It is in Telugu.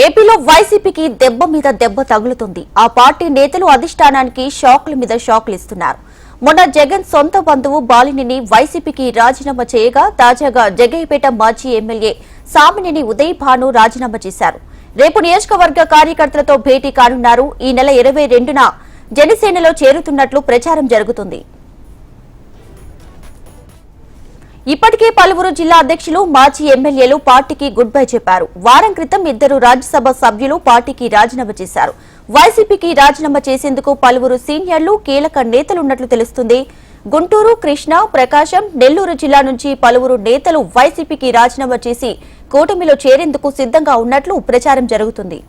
ఏపీలో వైసీపీకి దెబ్బ మీద దెబ్బ తగులుతుంది. ఆ పార్టీ నేతలు అధిష్టానానికి షాక్ల మీద షాక్లు ఇస్తున్నారు. మొన్న జగన్ సొంత బంధువు బాలినిని వైసీపీకి రాజీనామా చేయగా తాజాగా జగయ్యపేట మాజీ ఎమ్మెల్యే సామినేని ఉదయ్ భాను రాజీనామా చేశారు. రేపు నియోజకవర్గ కార్యకర్తలతో భేటీ కానున్నారు. ఈ నెల ఇరవై రెండున జనసేనలో చేరుతున్నట్లు ప్రచారం జరుగుతుంది. ఇప్పటికే పలువురు జిల్లా అధ్యక్షులు మాజీ ఎమ్మెల్యేలు పార్టీకి గుడ్ బై చెప్పారు. వారం క్రితం ఇద్దరు రాజ్యసభ సభ్యులు పార్టీకి రాజీనామా చేశారు. వైసీపీకి రాజీనామా చేసేందుకు పలువురు సీనియర్లు కీలక నేతలున్నట్లు తెలుస్తుంది. గుంటూరు కృష్ణా ప్రకాశం నెల్లూరు జిల్లా నుంచి పలువురు నేతలు వైసీపీకి రాజీనామా చేసి కూటమిలో చేరేందుకు సిద్ధంగా ఉన్నట్లు ప్రచారం జరుగుతుంది.